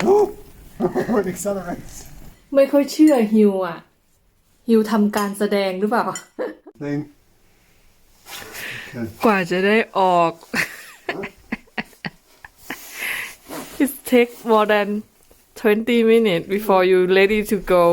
ไม่ค่อยเชื่อฮิวอ่ะฮิวทำการแสดงหรือเปล่าหนึ่งกว่าจะได้ออก it take more than 20 minutes before you ready to go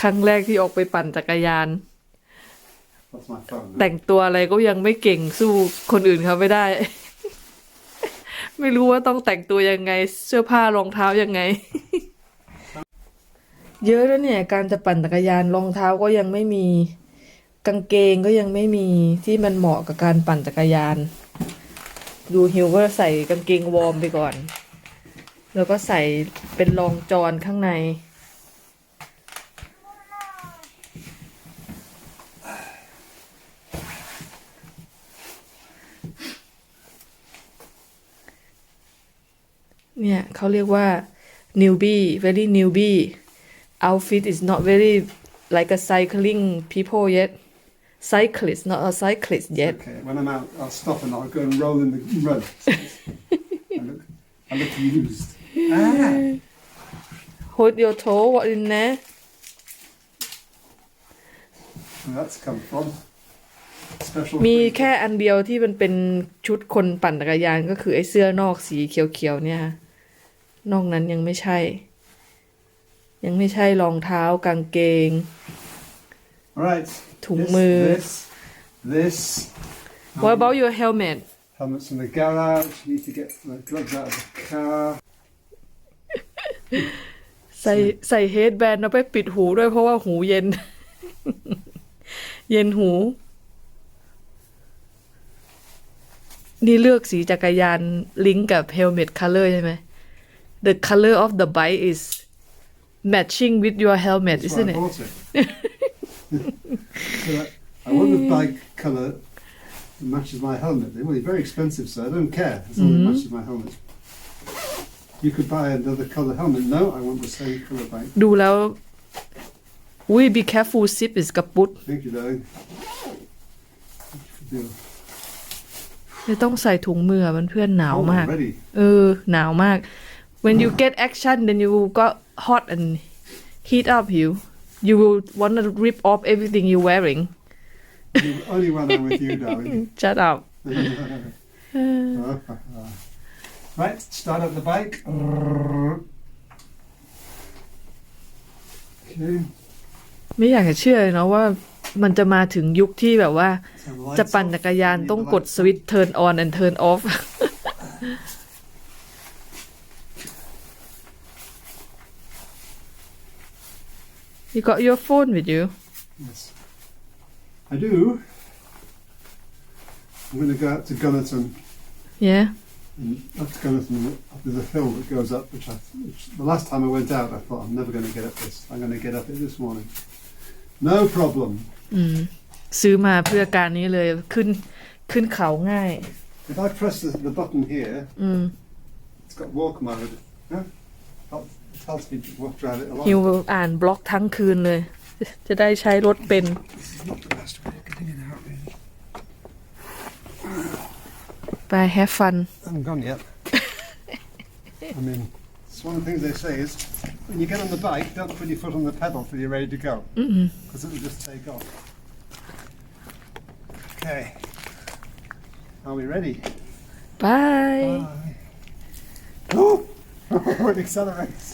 ครั้งแรกที่ออกไปปั่นจักรยานแต่งตัวอะไรก็ยังไม่เก่งสู้คนอื่นเขาไม่ได้ไม่รู้ว่าต้องแต่งตัวยังไงเสื้อผ้ารองเท้ายังไง เยอะแล้วเนี่ยการจะปั่นจักรยาน รองเท้าก็ยังไม่มีกางเกงก็ยังไม่มีที่มันเหมาะกับการปั่นจักรยาน ดูฮิวก็ใส่กางเกงวอร์มไปก่อน แล้วก็ใส่เป็นรองจอนข้างในเนี่ยเขาเรียกว่า newbie very newbie outfit is not very like a cycling people yet cyclist not a cyclist yet okay when I'm out I'll stop and I'll go and roll in the road I look I look used ah. hold your toe what in there that's come from มีแค่อันเดียวที่มันเป็นชุดคนปั่นจักรยานก็คือไอ้เสื้อนอกสีเขียวๆเนี่ยค่ะนอกนั้นยังไม่ใช่ ยังไม่ใช่รองเท้ากางเกง Right. ถุงมือ This. This. this. What about your helmet Helmets in the garage. Need to get the gloves out of the car. ใส่ใส่เฮดแบนด์เอาไปปิดหูด้วยเพราะว่าหูเย็น เย็นหู นี่เลือกสีจักรยานลิงก์กับเฮลเมดคัลเลอร์ใช่ไหม the color of the bike is matching with your helmet, That's isn't it? I it. so I, I want the hmm. bike color that matches my helmet. They were very expensive, so I don't care as long as it mm-hmm. matches my helmet. You could buy another color helmet. No, I want the same color bike. ดูแล้ว We be careful sip is kaput Thank you, darling. Good when you get action then you got hot and heat up you you will want to rip off everything you're wearing you, only when I'm with you darling shut up right start up the bike okay ไม่อยากจะเชื่อเลยเนาะว่ามันจะมาถึงยุคที่แบบว่าจะปั่นจักรยานต้องกดสวิตช์เทิร์นออนและเทิร์นออฟ You got your phone with you? Yes. I do. I'm going to go out to Gunnerton. Yeah. And up to Gunnerton, there's a hill that goes up, which, I, which the last time I went out, I thought I'm never going to get up this. I'm going to get up it this morning. No problem. อืมซื้อมาเพื่อการนี้เลย ขึ้นขึ้นเขาง่าย mm. If I press the, the button here, mm. it's got walk mode. yeah. หิวอ่านบล็อกทั้งคืนเลยจะได้ใช้รถเป็นไป have fun I haven't gone yet I mean it's one of the things they say is when you get on the bike don't put your foot on the pedal till you're ready to go because it'll just take off okay are we ready bye, bye. Oh, it accelerates.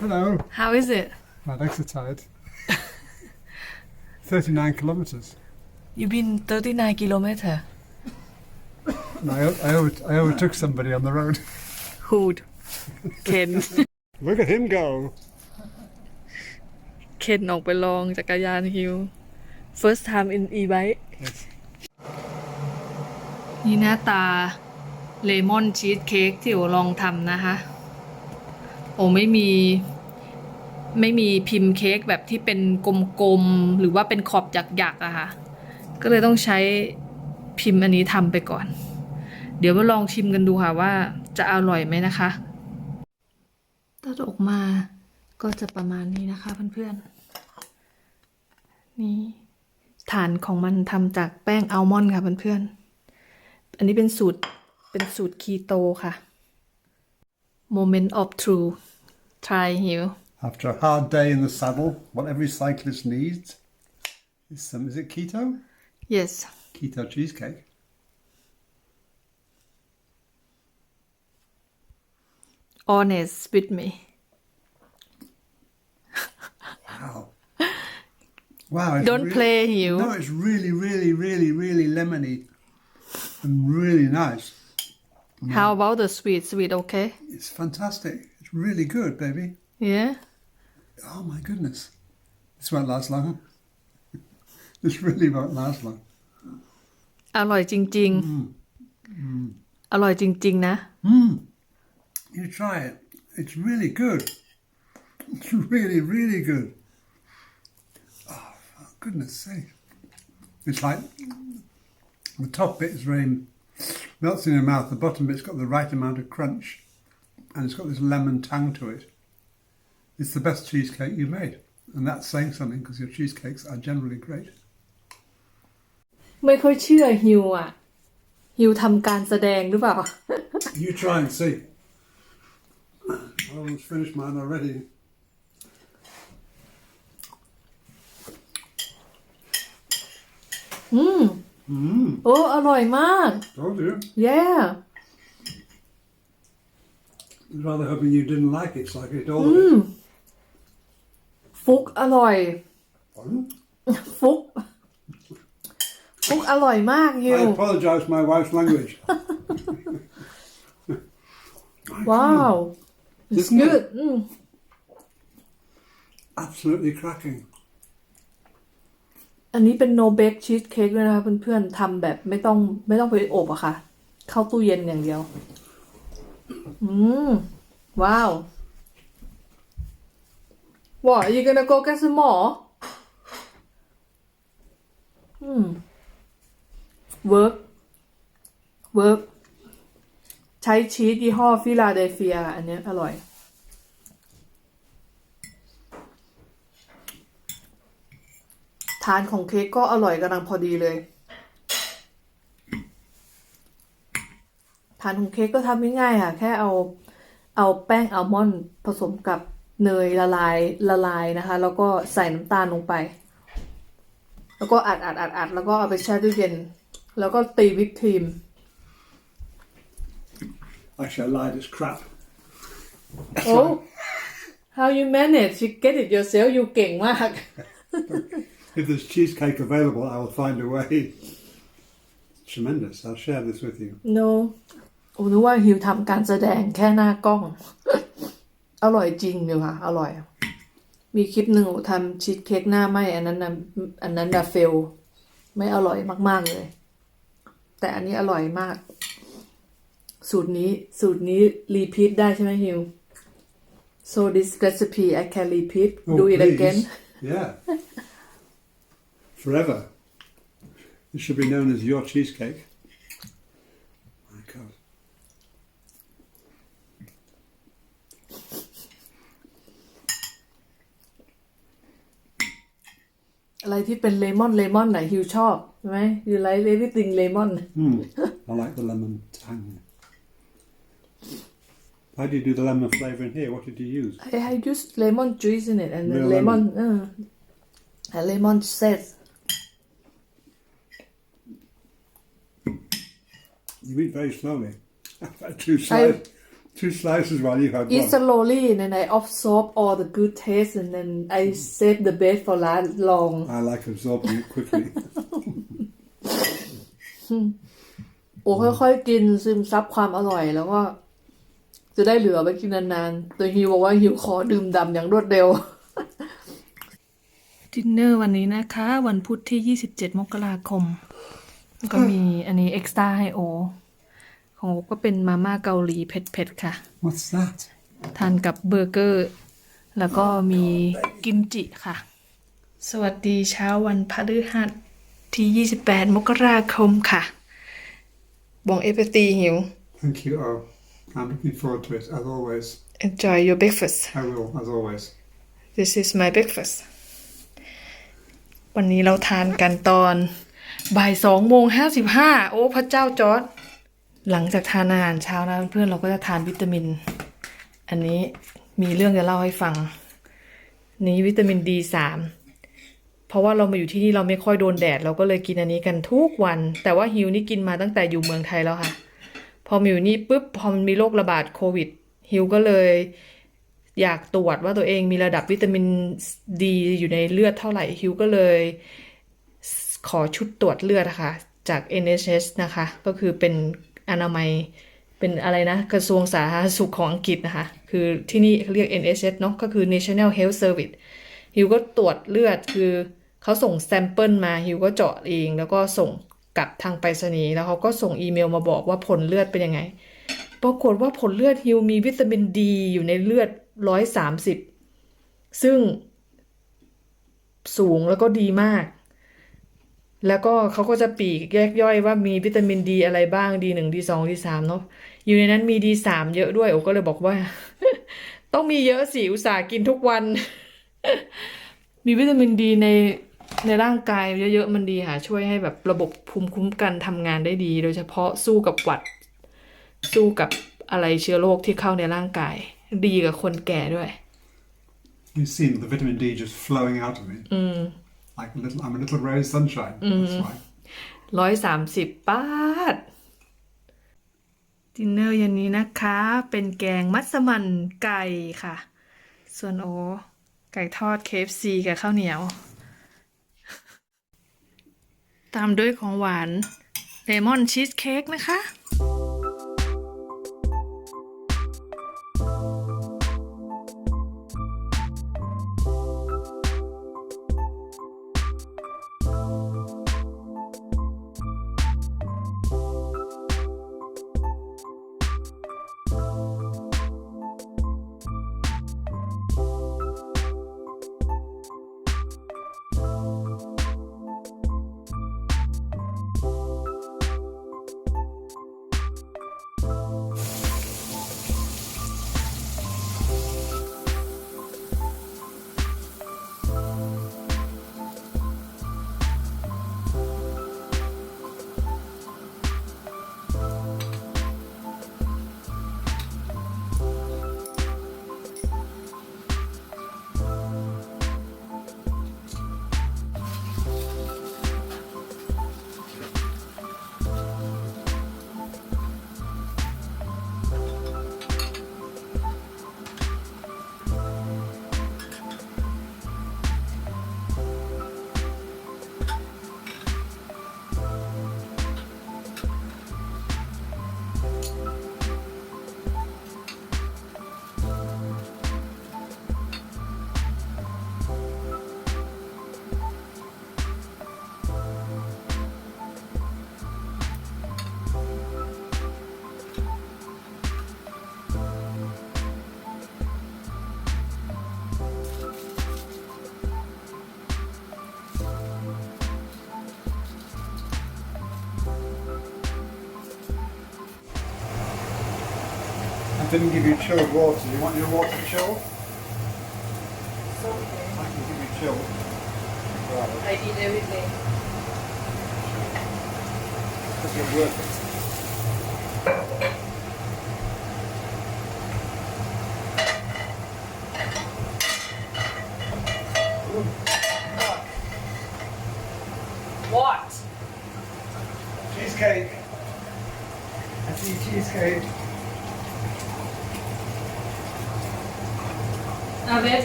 Hello. How is it? i l exercised. 39 kilometers. You've been 39 kilometer. s n o I, I, over- I overtook somebody on the road. Hood. Ken. Look at him go. Ken ออกไปลองจักรยานฮิว first time in e-bike Yes. นี่หน้าตาเลมอนชีสเค้กที่ราลองทำนะคะโอ้ไม่มีไม่มีพิมพ์เค้กแบบที่เป็นกลมๆ หรือว่าเป็นขอบหยักๆอะค่ะ ก็เลยต้องใช้พิมพ์อันนี้ทำไปก่อน เดี๋ยวมาลองชิมกันดูค่ะว่าจะอร่อยไหมนะคะตัดออกมาก็จะประมาณนี้นะคะเพื่อนๆ นี่ฐานของมันทำจากแป้งอัลมอนด์ค่ะเพื่อนๆอันนี้เป็นสูตร เป็นสูตรคีโตค่ะ Moment of Truth try you. After a hard day in the saddle, what every cyclist needs is some, is it keto? Yes. Keto cheesecake. Honest with me. Wow. Wow. Don't really, play you. No, it's really, really, really, really lemony and really nice. How about the sweet? Sweet, okay? It's fantastic really good, baby. Yeah. Oh my goodness. This won't last long. this really won't last long. อร่อยจริง Mm. Mm. Mm. You try it. It's really good. It's really, really good. Oh, for goodness sake. It's like the top bit is melts in your mouth, the bottom bit's got the right amount of crunch and it's got this lemon tang to it. It's the best cheesecake you've made. And that's saying something because your cheesecakes are generally great. ไม่ค่อยเชื่อฮิวอ่ะฮิวทำการแสดงหรือเปล่า You try and see. I almost finished mine already. Mm. Mm. โอ้อร่อยมาก Told you. Yeah. rather hoping you didn't like it, It's like it a l l Mm. s ฟุกอร่อย a r o n ฟุกฟุกอร่อยมากฮิ I a p o l o g i z e for my wife's language. ว้าว it's Isn't good อ m ม Absolutely cracking. อันนี้เป็นโนเบ e ชีสเค้กด้วยนะคะเพื่อนๆทำแบบ ไม่ต้องไม่ต้องไปอบอะคะ่ะ เข้าตู้เย็นอย่างเดียวอืม ว้าว What are you gonna go get some more? Hmm. Work. Work. ใช้ชีสยี่ห้อฟิลาเดลเฟียอันนี้อร่อยทานของเค้กก็อร่อยกำลังพอดีเลยทานโฮมเค้กก็ทำง่ายๆค่ะ แค่เอาเอาแป้งอัลมอนด์ผสมกับเนยละลายละลายนะคะแล้วก็ใส่น้ำตาลลงไปแล้วก็อัดอัดอัดอัดแล้วก็เอาไปแช่ตู้เย็น แล้วก็ตีวิปครีม Actually, I lied. It's crap. Oh, how you manage? You get it yourself. You เก่งมาก if there's cheesecake available, I will find a way. It's tremendous. I'll share this with you. No, อ้นึกว่าฮิวทำการแสดงแค่หน้ากล้อง อร่อยจริงเลยค่ะอร่อย มีคลิปหนึ่งทำชีสเค้กหน้าไหมอันนั้นนะอันนั้นดาเฟลไม่อร่อยมากๆเลย แต่อันนี้อร่อยมาก สูตรนี้สูตรนี้รีพีทได้ใช่ไหมฮิว so this recipe I can repeat oh, do it please. again yeah forever This should be known as your cheesecake. you like ที่เป็นเลมอนเลมอนไหนฮิวชอบใช่ไหมยูไลท์เอวิติงเลมอน Mm. I like the lemon tang. How do you do the lemon flavour in here? What did you use? I I use lemon juice in it and then lemon lemon. เออ uh, and lemon zest You eat very slowly. Too slow. two slices while you had e one. i t s a l o l l y and then I absorb all the good taste, and then I mm. save the best for last long. I like absorbing it quickly. โอ้ค่อย ๆ กินซึมซับความอร่อย แล้วก็จะได้เหลือไปกินนาน ๆ ตัวฮิวบอกว่าหิวขอดื่มดำอย่างรวดเร็วดินเนอร์วันนี้นะคะ วันพุธที่ 27 มกราคม ก็มี อันนี้ เอ็กซ์ตาให้โอของโอ้ก็เป็นมาม่าเกาหลีเผ็ดๆค่ะ What's that ทานกับเบอร์เกอร์ แล้วก็มีกิมจิค่ะ สวัสดีเช้าวันพฤหัสที่ 28 มกราคมค่ะบองเอฟตีหิว Thank you all I'm looking forward to it as always Enjoy your breakfast I will as always This is my breakfast วันนี้เราทานกันตอนบ่ายสองโมงห้าสิบห้า โอ้พระเจ้าจอร์หลังจากทานอาหารเช้านะเพื่อนเราก็จะทานวิตามิน อันนี้มีเรื่องจะเล่าให้ฟัง นี้วิตามินดีสามเพราะว่าเรามาอยู่ที่นี่เราไม่ค่อยโดนแดด เราก็เลยกินอันนี้กันทุกวัน แต่ว่าฮิวนี่กินมาตั้งแต่อยู่เมืองไทยแล้วค่ะ พอมาอยู่นี่ปุ๊บพอมันมีโรคระบาดโควิด ฮิวก็เลย อยากตรวจว่าตัวเองมีระดับวิตามินดีอยู่ในเลือดเท่าไหร่ฮิวก็เลย ขอชุดตรวจเลือดนะคะจาก NHS นะคะ ก็คือเป็นอนามัย เป็นอะไรนะ กระทรวงสาธารณสุขของอังกฤษนะคะ คือที่นี่เรียก NHS เนาะก็คือ National Health Service ฮิวก็ตรวจเลือด คือเขาส่งแซมเปิลมาฮิวก็เจาะเอง แล้วก็ส่งกลับทางไปรษณีย์แล้วเขาก็ส่งอีเมลมาบอกว่าผลเลือดเป็นยังไง ปรากฏว่าผลเลือดฮิวมีวิตามินดีอยู่ในเลือดร้อยสามสิบซึ่งสูงแล้วก็ดีมากแล้วก็เขาก็จะปีกแยกย่อยว่ามีวิตามินดีอะไรบ้าง D1 D2 D3 เนาะอยู่ในนั้นมี D3 เยอะด้วยโอ้ก็เลยบอกว่า ต้องมีเยอะสิอุตส่าห์กินทุกวันมีวิตามินดีในในร่างกายเยอะๆมันดีค่ะ ช่วยให้แบบระบบภูมิคุ้มกันทำงานได้ดี โดยเฉพาะสู้กับหวัด สู้กับอะไรเชื้อโรคที่เข้าในร่างกาย ดีกับคนแก่ด้วย You s e e the vitamin D just flowing out of me. Mm. like little I'm a little ray of sunshine that's why ร้อยสามสิบบาท ดินเนอร์ยันนี้นะคะ เป็นแกงมัสมั่นไก่ค่ะ ส่วนโอไก่ทอดเคฟซีกับข้าวเหนียว ตามด้วยของหวานเลมอนชีสเค้กนะคะ didn't give you chilled water. You want your water chilled? It's okay. I can give you chilled. Right. I did everything. Because you're worth What? Cheesecake. I see cheesecake.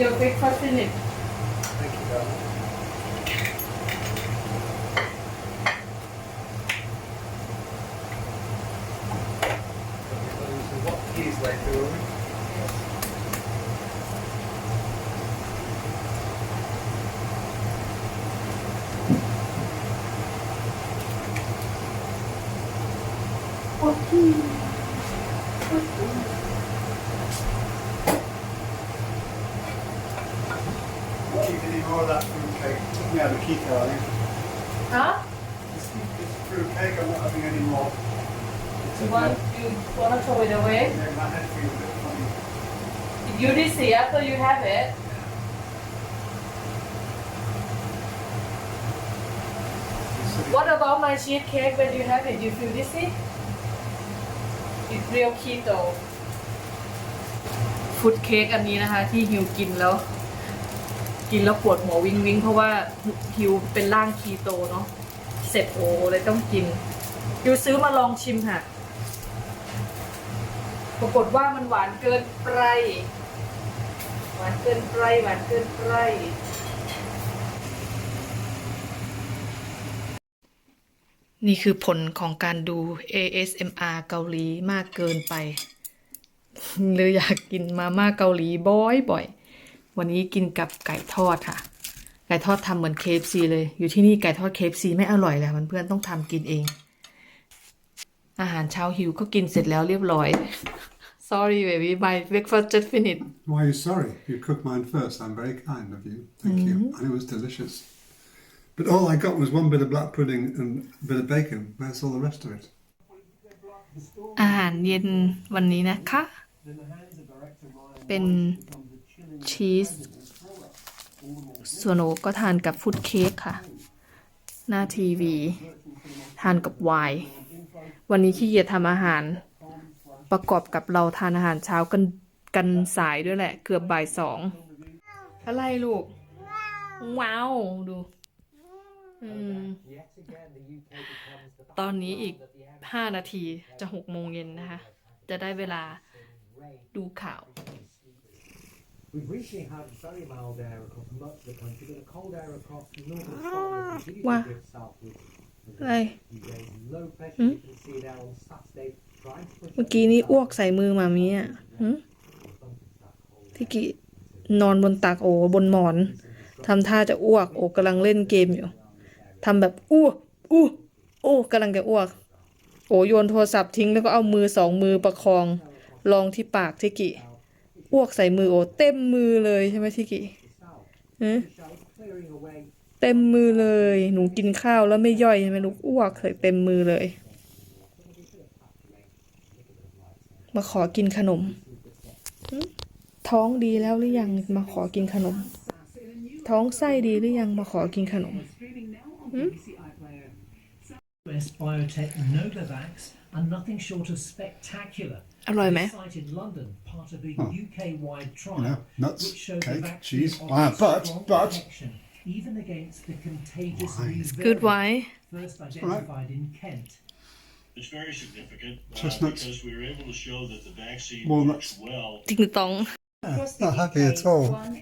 your breakfast in it. Thank you, darling. What about my cheesecake when you have it you feel dizzy It's real keto ฟุตเค้กอันนี้นะคะ ที่ฮิวกินแล้ว กินแล้วปวดหัววิงวิงเพราะว่าฮิวเป็นร่างคีโตเนาะเสร็จโอเลยต้องกินฮิวซื้อมาลองชิมค่ะ ปรากฏว่ามันหวานเกินไปหวานเกินไปหวานเกินไปนี่คือผลของการดู ASMR เกาหลีมากเกินไปหรืออยากกินมาม่าเกาหลีบ่อยๆ วันนี้กินกับไก่ทอดค่ะไก่ทอดทำเหมือน KFC เลยอยู่ที่นี่ไก่ทอด KFC ไม่อร่อยเลยวเพื่อนต้องทำกินเอง อาหารเช้าหิวก็กินเสร็จแล้วเรียบร้อย Sorry baby my breakfast just finished Why are you sorry? You cooked mine first. I'm very kind of you. Thank you. And it was delicious. But all I got was one bit of black pudding and a bit of bacon. t h a t s all the rest of it? อาหารเย็นวันนี้นะคะเป็นชีสส่วนโอก็ทานกับฟุตเค้กค่ะ หน้าทีวี ทานกับไวน์วันนี้ขี้เกียจทำอาหาร ประกอบกับเราทานอาหารเช้ากันกันสายด้วยแหละ เกือบบ่ายสองอะไรลูกว้าวดูตอนนี้อีก 5 นาทีจะ6โมงเย็นนะคะ จะได้เวลาดูข่าวว่าอะไรเมื่อกี้นี้อ้วกใส่มือมามีอ่ะที่กี้นอนบนตักโอบนหมอนทำท่าจะอ้วกโอกำลังเล่นเกมอยู่ทำแบบอ้วกอ้วกอ้กำลังจะอ้วก โอโยนโทรศัพท์ทิ้งแล้วก็เอามือสองมือประคองรองที่ปากทิกิอ้วกใส่มือโอ เต็มมือเลยใช่ไหมทิกิเต็มมือเลย หนูกินข้าวแล้วไม่ย่อยใช่ไหมลูกอ้วกใส่เต็มมือเลย มาขอกินขนมท้องดีแล้วหรือยังมาขอกินขนม ท้องไส้ดีหรือยังมาขอกินขนม Hmm? US biotech Novavax are nothing short of spectacular. Aroma. cited London, part of a oh. UK-wide trial, yeah, nuts, cake, cheese. Ah, but but even against the contagious wine. good wine. First identified right. in Kent. It's very significant uh, because we were able to show that the vaccine Walnuts. works well. Ding dong. Yeah, not happy at all. Nah, more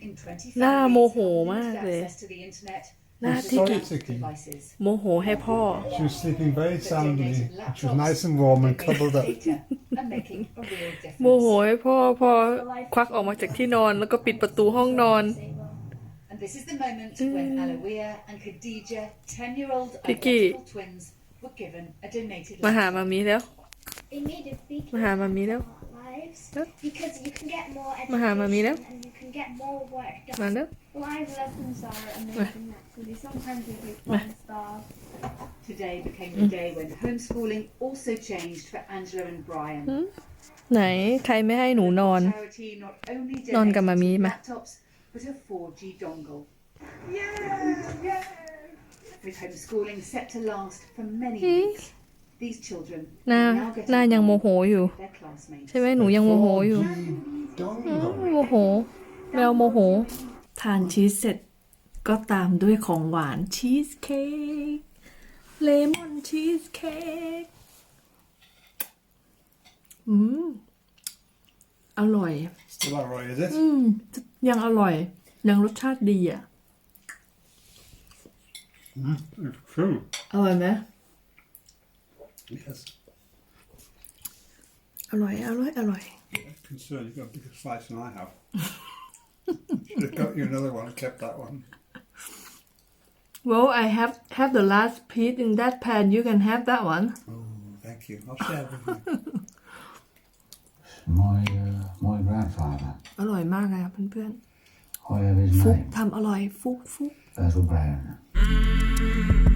น่าโมโหมากเลยหน้าที่กิโมโหให้พ่อ โมโหให้พ่อ พ่อควักออกมาจากที่นอนแล้วก็ปิดประตูห้องนอนพิกกี้ มาหามามีแล้ว มาหามามีแล้ว lives huh? because you can get more education Maha, and you can get more work done. Mando? Live lessons are amazing naturally. Sometimes we do one star. Today became the day when homeschooling also changed for Angela and Brian. ไหน ใครไม่ให้หนูนอน Charity not only นอนกับมามี donated มา laptops but a 4G dongle. Yay! Yay! With homeschooling set to last for many weeks. น่าน่ายังโมโหอยู่ ใช่ไหมหนูยังโมโหอยู่โมโหแมวโมโหทานชีสเสร็จ ก็ตามด้วยของหวานชีสเค้กเลมอนชีสเค้กอืมอร่อย Still is it? อืมยังอร่อยยังรสชาติดีอ่ะอร่อยไหม Yes. Yes. อร่อย อร่อยอร่อย concerned you've got a bigger slice than I have. Should have got you another one I kept that one. Well, I have have the last piece in that pan. You can have that one. Oh, thank you. I'll share with you. My uh, my grandfather, อร่อยมากเลยครับเพื่อน however his ๆฟุก name, ทำอร่อยฟุกฟุก Basil Brown.